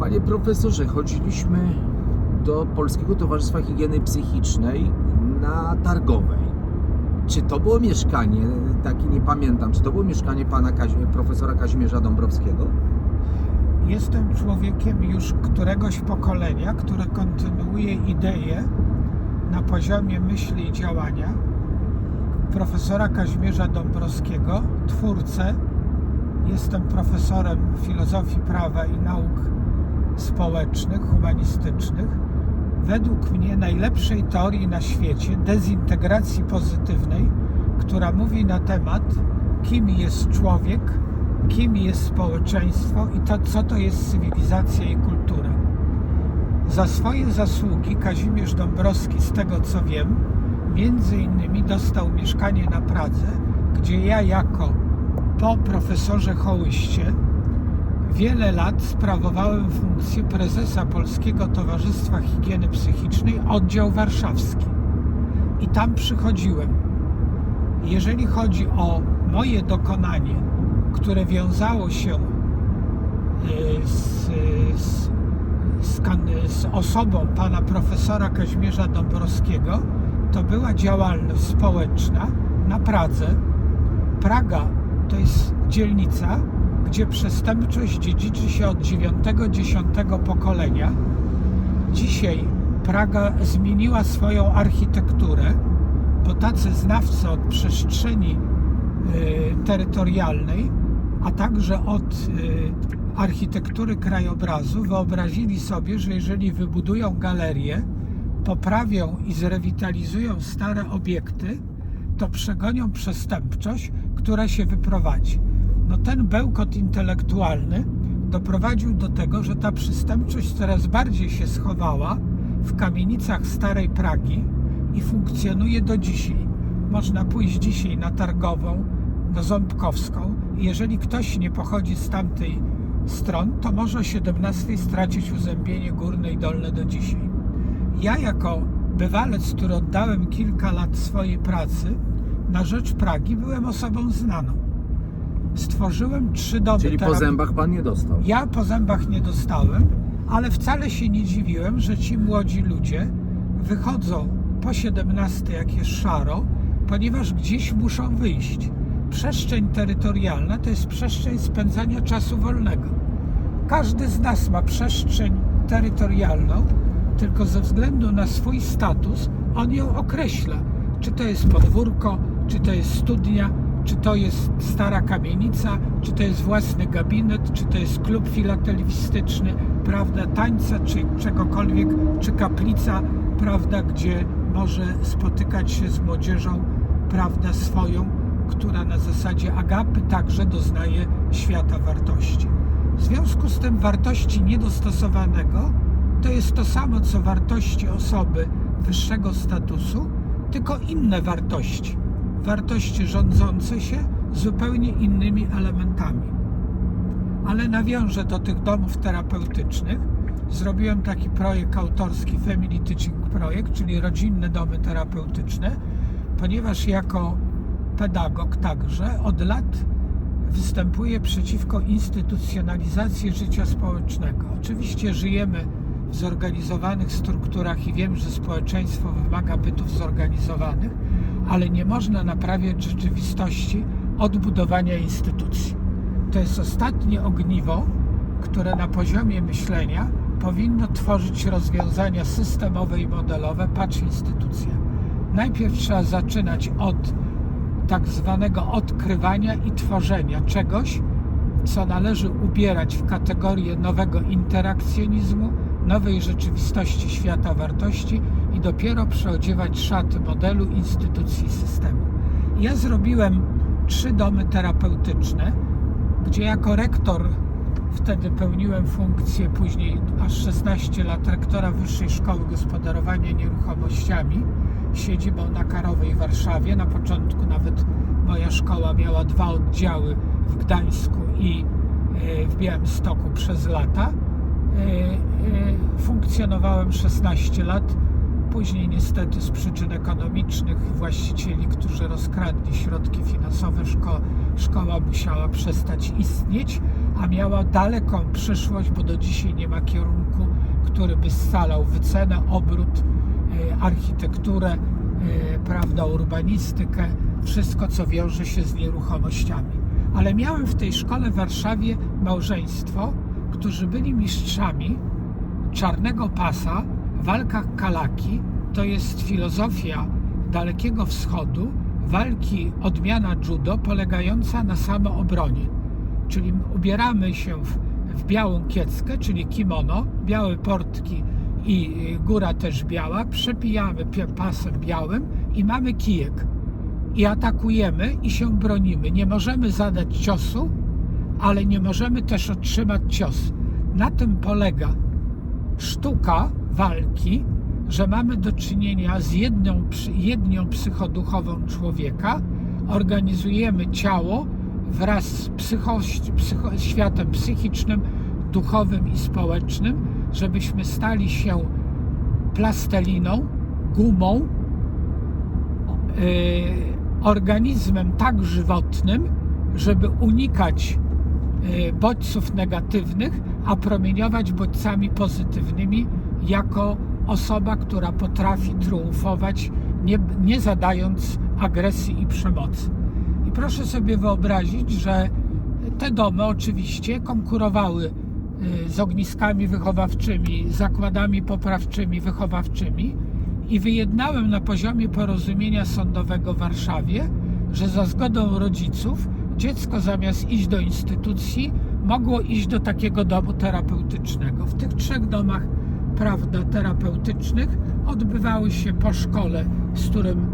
Panie profesorze, chodziliśmy do Polskiego Towarzystwa Higieny Psychicznej na Targowej. Czy to było mieszkanie, takie nie pamiętam, czy to było mieszkanie pana Kazi- profesora Kazimierza Dąbrowskiego? Jestem człowiekiem już któregoś pokolenia, które kontynuuje ideę na poziomie myśli i działania profesora Kazimierza Dąbrowskiego, twórcę. Jestem profesorem filozofii prawa i nauk społecznych, humanistycznych. Według mnie najlepszej teorii na świecie dezintegracji pozytywnej, która mówi na temat, kim jest człowiek, kim jest społeczeństwo i to, co to jest cywilizacja i kultura. Za swoje zasługi Kazimierz Dąbrowski, z tego co wiem, między innymi dostał mieszkanie na Pradze, gdzie ja jako po profesorze Hołyście wiele lat sprawowałem funkcję prezesa Polskiego Towarzystwa Higieny Psychicznej, oddział warszawski. I tam przychodziłem. Jeżeli chodzi o moje dokonanie, które wiązało się y, z, z, z, z osobą pana profesora Kazimierza Dąbrowskiego, to była działalność społeczna na Pradze. Praga to jest dzielnica, gdzie przestępczość dziedziczy się od 9-10 pokolenia. Dzisiaj Praga zmieniła swoją architekturę, bo tacy znawcy od przestrzeni y, terytorialnej, a także od y, architektury krajobrazu wyobrazili sobie, że jeżeli wybudują galerię, poprawią i zrewitalizują stare obiekty, to przegonią przestępczość, która się wyprowadzi. No ten bełkot intelektualny doprowadził do tego, że ta przestępczość coraz bardziej się schowała w kamienicach starej Pragi i funkcjonuje do dzisiaj. Można pójść dzisiaj na Targową, na Ząbkowską i jeżeli ktoś nie pochodzi z tamtej stron, to może o 17 stracić uzębienie górne i dolne do dzisiaj. Ja jako bywalec, który oddałem kilka lat swojej pracy na rzecz Pragi, byłem osobą znaną. Stworzyłem trzy domy Czyli po zębach pan nie dostał. ja po zębach nie dostałem, ale wcale się nie dziwiłem, że ci młodzi ludzie wychodzą po 17, jak jest szaro, ponieważ gdzieś muszą wyjść. Przestrzeń terytorialna to jest przestrzeń spędzania czasu wolnego. Każdy z nas ma przestrzeń terytorialną, tylko ze względu na swój status on ją określa. Czy to jest podwórko, czy to jest studnia, czy to jest stara kamienica, czy to jest własny gabinet, czy to jest klub filatelistyczny, prawda, tańca, czy czegokolwiek, czy kaplica, prawda, gdzie może spotykać się z młodzieżą, prawda, swoją, która na zasadzie agapy także doznaje świata wartości. W związku z tym wartości niedostosowanego to jest to samo, co wartości osoby wyższego statusu, tylko inne wartości. Wartości rządzące się zupełnie innymi elementami. Ale nawiążę do tych domów terapeutycznych. Zrobiłem taki projekt autorski Family Teaching Projekt, czyli rodzinne domy terapeutyczne, ponieważ jako pedagog także od lat występuję przeciwko instytucjonalizacji życia społecznego. Oczywiście żyjemy w zorganizowanych strukturach i wiem, że społeczeństwo wymaga bytów zorganizowanych, ale nie można naprawiać rzeczywistości od budowania instytucji. To jest ostatnie ogniwo, które na poziomie myślenia powinno tworzyć rozwiązania systemowe i modelowe, patrz instytucja. Najpierw trzeba zaczynać od tak zwanego odkrywania i tworzenia czegoś, co należy ubierać w kategorię nowego interakcjonizmu, nowej rzeczywistości świata wartości dopiero przeodziewać szaty modelu, instytucji, systemu. Ja zrobiłem trzy domy terapeutyczne, gdzie jako rektor wtedy pełniłem funkcję, później aż 16 lat rektora Wyższej Szkoły Gospodarowania Nieruchomościami, siedzibą na Karowej Warszawie. Na początku nawet moja szkoła miała dwa oddziały w Gdańsku i e, w Białymstoku przez lata. E, e, Funkcjonowałem 16 lat. Później niestety z przyczyn ekonomicznych właścicieli, którzy rozkradli środki finansowe, szko- szkoła musiała przestać istnieć, a miała daleką przyszłość, bo do dzisiaj nie ma kierunku, który by scalał wycenę, obrót, e, architekturę, e, prawda, urbanistykę, wszystko co wiąże się z nieruchomościami. Ale miałem w tej szkole w Warszawie małżeństwo, którzy byli mistrzami czarnego pasa walkach kalaki. To jest filozofia Dalekiego Wschodu, walki odmiana judo polegająca na samoobronie. Czyli ubieramy się w, w białą kieckę, czyli kimono, białe portki i y, góra też biała, przepijamy pasem białym i mamy kijek. I atakujemy i się bronimy. Nie możemy zadać ciosu, ale nie możemy też otrzymać cios. Na tym polega sztuka walki, że mamy do czynienia z jedną, jednią psychoduchową człowieka, organizujemy ciało wraz z psycho, psycho, światem psychicznym, duchowym i społecznym, żebyśmy stali się plasteliną, gumą, y, organizmem tak żywotnym, żeby unikać y, bodźców negatywnych, a promieniować bodźcami pozytywnymi jako osoba, która potrafi triumfować, nie, nie zadając agresji i przemocy. I proszę sobie wyobrazić, że te domy oczywiście konkurowały y, z ogniskami wychowawczymi, zakładami poprawczymi, wychowawczymi i wyjednałem na poziomie porozumienia sądowego w Warszawie, że za zgodą rodziców dziecko zamiast iść do instytucji mogło iść do takiego domu terapeutycznego. W tych trzech domach prawda, terapeutycznych odbywały się po szkole, z którym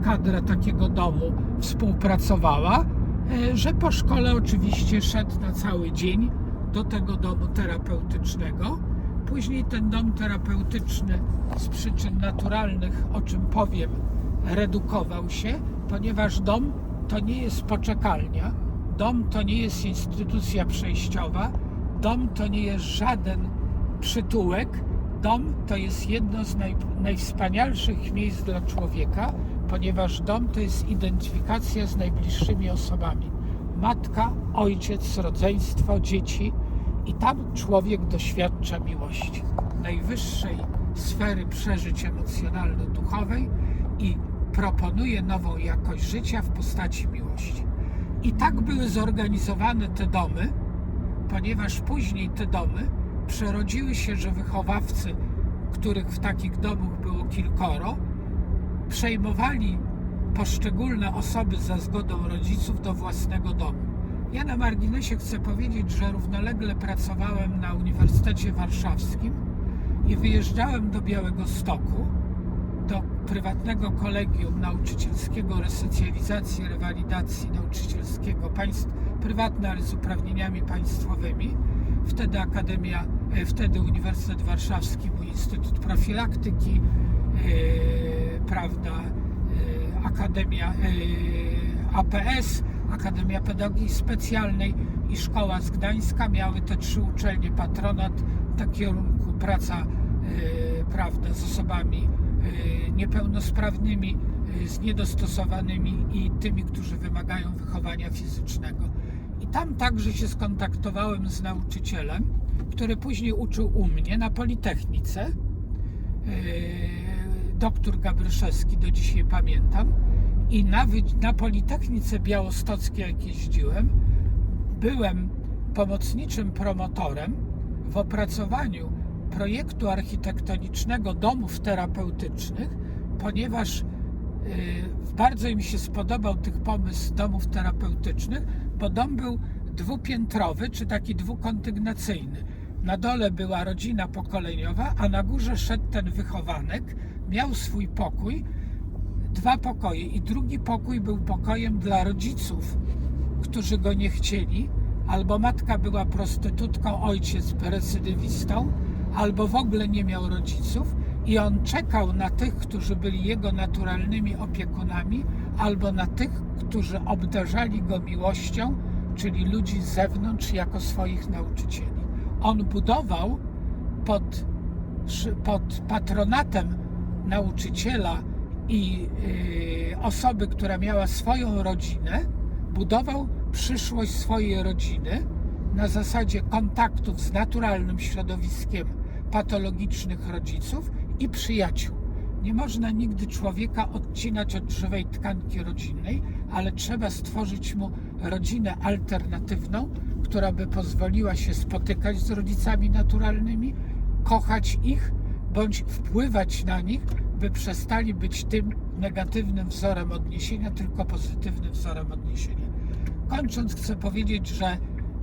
e, kadra takiego domu współpracowała, e, że po szkole oczywiście szedł na cały dzień do tego domu terapeutycznego. Później ten dom terapeutyczny z przyczyn naturalnych, o czym powiem, redukował się, ponieważ dom to nie jest poczekalnia, dom to nie jest instytucja przejściowa, dom to nie jest żaden przytułek. Dom to jest jedno z naj, najwspanialszych miejsc dla człowieka, ponieważ dom to jest identyfikacja z najbliższymi osobami. Matka, ojciec, rodzeństwo, dzieci i tam człowiek doświadcza miłości. Najwyższej sfery przeżyć emocjonalno-duchowej i proponuje nową jakość życia w postaci miłości. I tak były zorganizowane te domy, ponieważ później te domy przerodziły się, że wychowawcy, których w takich domach było kilkoro, przejmowali poszczególne osoby za zgodą rodziców do własnego domu. Ja na marginesie chcę powiedzieć, że równolegle pracowałem na Uniwersytecie Warszawskim i wyjeżdżałem do Białego Stoku, do prywatnego kolegium nauczycielskiego resocjalizacji, rewalidacji nauczycielskiego, państw, prywatne, ale z uprawnieniami państwowymi. Wtedy Akademia, wtedy Uniwersytet Warszawski, mój Instytut Profilaktyki, e, prawda, e, Akademia e, APS, Akademia Pedagogiki Specjalnej i Szkoła z Gdańska miały te trzy uczelnie patronat na kierunku praca e, prawda, z osobami e, niepełnosprawnymi, e, z niedostosowanymi i tymi, którzy wymagają wychowania fizycznego. I tam także się skontaktowałem z nauczycielem, który później uczył u mnie na Politechnice. Yy, Doktor Gabryszewski, do dzisiaj pamiętam. I na, na Politechnice Białostockiej, jak jeździłem, byłem pomocniczym promotorem w opracowaniu projektu architektonicznego domów terapeutycznych, ponieważ yy, bardzo im się spodobał tych pomysł domów terapeutycznych, bo dom był dwupiętrowy, czy taki dwukondygnacyjny. Na dole była rodzina pokoleniowa, a na górze szedł ten wychowanek, miał swój pokój, dwa pokoje i drugi pokój był pokojem dla rodziców, którzy go nie chcieli, albo matka była prostytutką, ojciec recydywistą, albo w ogóle nie miał rodziców i on czekał na tych, którzy byli jego naturalnymi opiekunami, albo na tych, którzy obdarzali go miłością, czyli ludzi z zewnątrz jako swoich nauczycieli. On budował pod, pod patronatem nauczyciela i y, osoby, która miała swoją rodzinę, budował przyszłość swojej rodziny na zasadzie kontaktów z naturalnym środowiskiem patologicznych rodziców i przyjaciół. Nie można nigdy człowieka odcinać od żywej tkanki rodzinnej, ale trzeba stworzyć mu rodzinę alternatywną, która by pozwoliła się spotykać z rodzicami naturalnymi, kochać ich bądź wpływać na nich, by przestali być tym negatywnym wzorem odniesienia, tylko pozytywnym wzorem odniesienia. Kończąc, chcę powiedzieć, że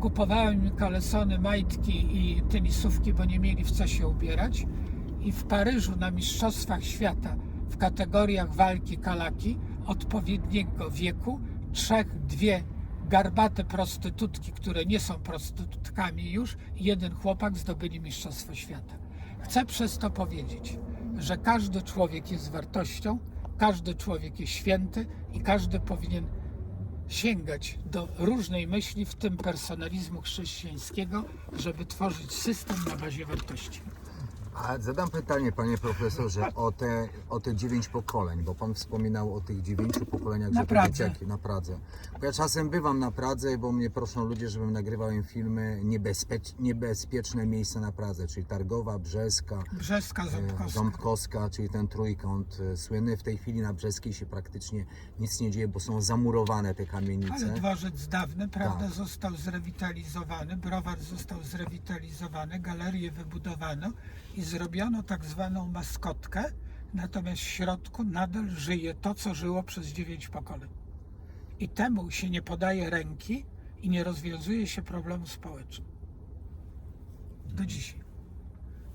kupowałem im kalesony, majtki i tenisówki, bo nie mieli w co się ubierać. I w Paryżu na Mistrzostwach Świata w kategoriach walki kalaki odpowiedniego wieku trzech, dwie garbate prostytutki, które nie są prostytutkami już, jeden chłopak zdobyli Mistrzostwo Świata. Chcę przez to powiedzieć, że każdy człowiek jest wartością, każdy człowiek jest święty i każdy powinien sięgać do różnej myśli, w tym personalizmu chrześcijańskiego, żeby tworzyć system na bazie wartości. A zadam pytanie, panie profesorze, o te, o te dziewięć pokoleń, bo pan wspominał o tych dziewięciu pokoleniach, Na że to Pradze. dzieciaki na Pradze. Bo ja czasem bywam na Pradze, bo mnie proszą ludzie, żebym nagrywał im filmy niebezpiecz, niebezpieczne miejsca na Pradze, czyli Targowa, Brzeska, Brzeska, e, Ząbkowska. Ząbkowska, czyli ten trójkąt e, słynny. W tej chwili na Brzeskiej się praktycznie nic nie dzieje, bo są zamurowane te kamienice. Ale dworzec dawny, prawda, Tak. został zrewitalizowany, browar został zrewitalizowany, galerię wybudowano i zrobiono tak zwaną maskotkę, natomiast w środku nadal żyje to, co żyło przez dziewięć pokoleń. I temu się nie podaje ręki i nie rozwiązuje się problemu społecznych. Do dzisiaj.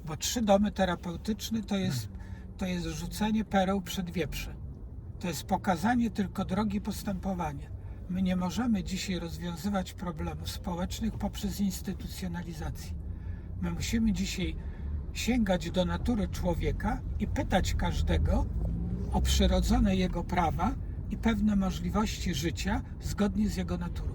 Bo trzy domy terapeutyczne to jest, to jest rzucenie pereł przed wieprze. To jest pokazanie tylko drogi postępowania. My nie możemy dzisiaj rozwiązywać problemów społecznych poprzez instytucjonalizację. My musimy dzisiaj sięgać do natury człowieka i pytać każdego o przyrodzone jego prawa i pewne możliwości życia zgodnie z jego naturą.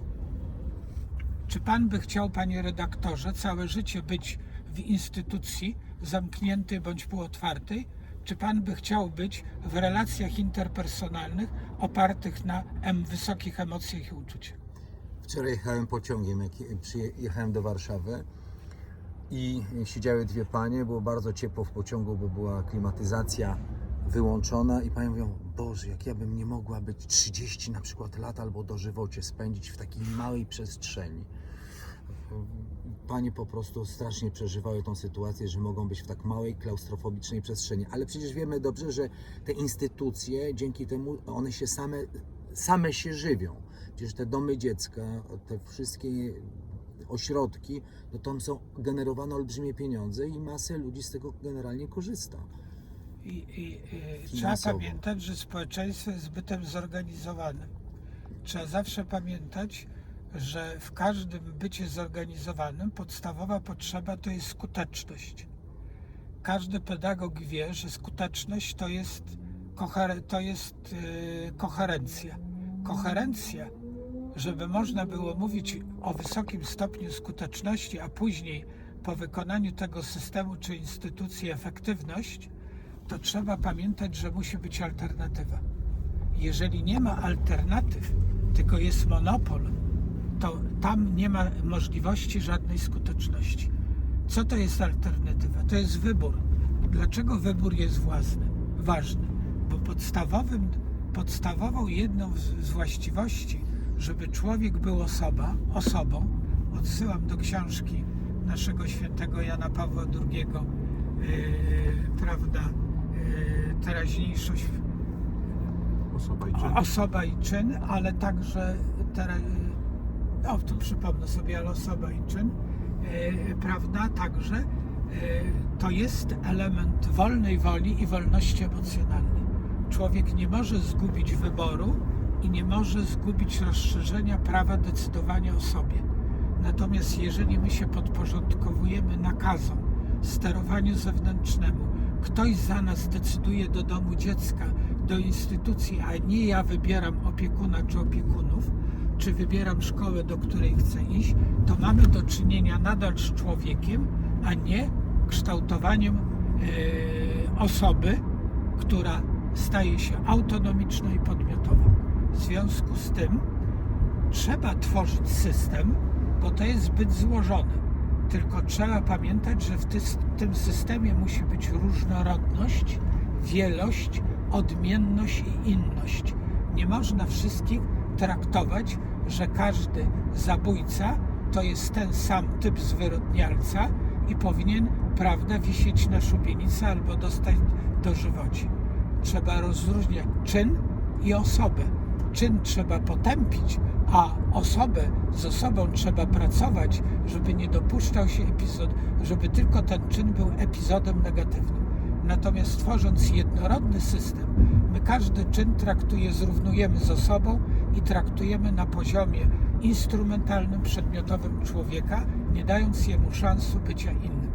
Czy pan by chciał, panie redaktorze, całe życie być w instytucji zamkniętej bądź półotwartej? Czy pan by chciał być w relacjach interpersonalnych opartych na em, wysokich emocjach i uczuciach? Wczoraj jechałem pociągiem, jak przyjechałem do Warszawy i siedziały dwie panie, było bardzo ciepło w pociągu, bo była klimatyzacja wyłączona i panie mówią, Boże, jak ja bym nie mogła być 30 na przykład lat albo dożywocie spędzić w takiej małej przestrzeni. Panie po prostu strasznie przeżywały tą sytuację, że mogą być w tak małej, klaustrofobicznej przestrzeni. Ale przecież wiemy dobrze, że te instytucje, dzięki temu one się same, same się żywią. Przecież te domy dziecka, te wszystkie ośrodki, no tam są generowane olbrzymie pieniądze i masę ludzi z tego generalnie korzysta. I, i, i trzeba pamiętać, że społeczeństwo jest bytem zorganizowanym. Trzeba zawsze pamiętać, że w każdym bycie zorganizowanym podstawowa potrzeba to jest skuteczność. Każdy pedagog wie, że skuteczność to jest, koher- to jest yy, koherencja. Koherencja, żeby można było mówić o wysokim stopniu skuteczności, a później po wykonaniu tego systemu czy instytucji efektywność, to trzeba pamiętać, że musi być alternatywa. Jeżeli nie ma alternatyw, tylko jest monopol, to tam nie ma możliwości żadnej skuteczności. Co to jest alternatywa? To jest wybór. Dlaczego wybór jest własny, ważny? Bo podstawowym, podstawową jedną z, właściwości, żeby człowiek był osoba, osobą, odsyłam do książki naszego świętego Jana Pawła II, yy, prawda, yy, teraźniejszość Osoba i czyn. osoba i czyn, ale także teraz, o tu przypomnę sobie, ale osoba i czyn, e, prawda, także e, to jest element wolnej woli i wolności emocjonalnej. Człowiek nie może zgubić wyboru i nie może zgubić rozszerzenia prawa decydowania o sobie. Natomiast jeżeli my się podporządkowujemy nakazom, sterowaniu zewnętrznemu, ktoś za nas decyduje do domu dziecka, do instytucji, a nie ja wybieram opiekuna czy opiekunów, czy wybieram szkołę, do której chcę iść, to mamy do czynienia nadal z człowiekiem, a nie kształtowaniem e, osoby, która staje się autonomiczna i podmiotowa. W związku z tym trzeba tworzyć system, bo to jest zbyt złożone. Tylko trzeba pamiętać, że w tym systemie musi być różnorodność, wielość, odmienność i inność. Nie można wszystkich traktować, że każdy zabójca to jest ten sam typ zwyrodnialca i powinien, prawda, wisieć na szubienicy albo dostać do żywoci. Trzeba rozróżniać czyn i osobę. Czyn trzeba potępić, a osobę z osobą trzeba pracować, żeby nie dopuszczał się epizod, żeby tylko ten czyn był epizodem negatywnym. Natomiast tworząc jednorodny system, my każdy czyn traktuje, zrównujemy z osobą i traktujemy na poziomie instrumentalnym, przedmiotowym człowieka, nie dając jemu szansu bycia innym.